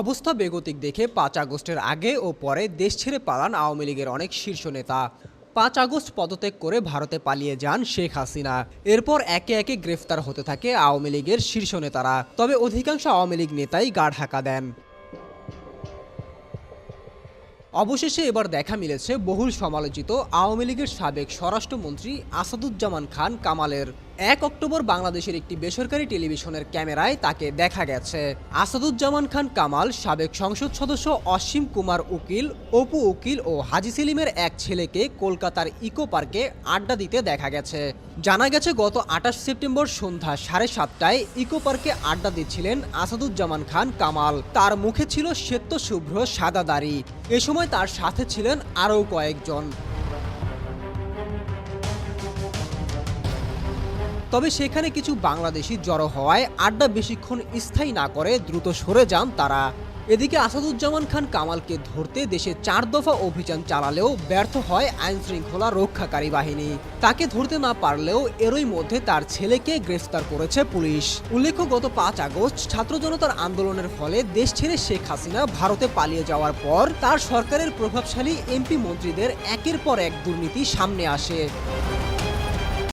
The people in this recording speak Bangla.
অবস্থা বেগতিক দেখে পাঁচ আগস্টের আগে ও পরে দেশ ছেড়ে পালান আওয়ামী লীগের অনেক শীর্ষ নেতা। পাঁচ আগস্ট পদত্যাগ করে ভারতে পালিয়ে যান শেখ হাসিনা। এরপর একে একে গ্রেফতার হতে থাকে আওয়ামী লীগের শীর্ষ নেতারা। তবে অধিকাংশ আওয়ামী লীগ নেতাই গা ঢাকা দেন। অবশেষে এবার দেখা মিলেছে বহুল সমালোচিত আওয়ামী লীগের সাবেক স্বরাষ্ট্রমন্ত্রী আসাদুজ্জামান খান কামালের। এক অক্টোবর বাংলাদেশের একটি বেসরকারি টেলিভিশনের ক্যামেরায় তাকে দেখা গেছে। আসাদুজ্জামান খান কামাল, সাবেক সংসদ সদস্য অসীম কুমার উকিল, অপু উকিল ও হাজি সেলিমের এক ছেলেকে কলকাতার ইকো পার্কে আড্ডা দিতে দেখা গেছে। জানা গেছে, গত আঠাশ সেপ্টেম্বর সন্ধ্যা সাড়ে সাতটায় ইকো পার্কে আড্ডা দিচ্ছিলেন আসাদুজ্জামান খান কামাল। তার মুখে ছিল শ্বেত শুভ্র সাদা দাড়ি। এ সময় তার সাথে ছিলেন আরও কয়েকজন। তবে সেখানে কিছু বাংলাদেশি জড়ো হওয়ায় আড্ডা বেশিক্ষণ স্থায়ী না করে দ্রুত সরে যান তারা। এদিকে আসাদুজ্জামান খান কামালকে ধরতে দেশে চার দফা অভিযান চালালেও ব্যর্থ হয় আইন শৃঙ্খলা রক্ষাকারী বাহিনী। তাকে ধরতে না পারলেও এরই মধ্যে তার ছেলেকে গ্রেফতার করেছে পুলিশ। উল্লেখ্য, গত পাঁচ আগস্ট ছাত্র জনতার আন্দোলনের ফলে দেশ ছেড়ে শেখ হাসিনা ভারতে পালিয়ে যাওয়ার পর তার সরকারের প্রভাবশালী এমপি মন্ত্রীদের একের পর এক দুর্নীতি সামনে আসে।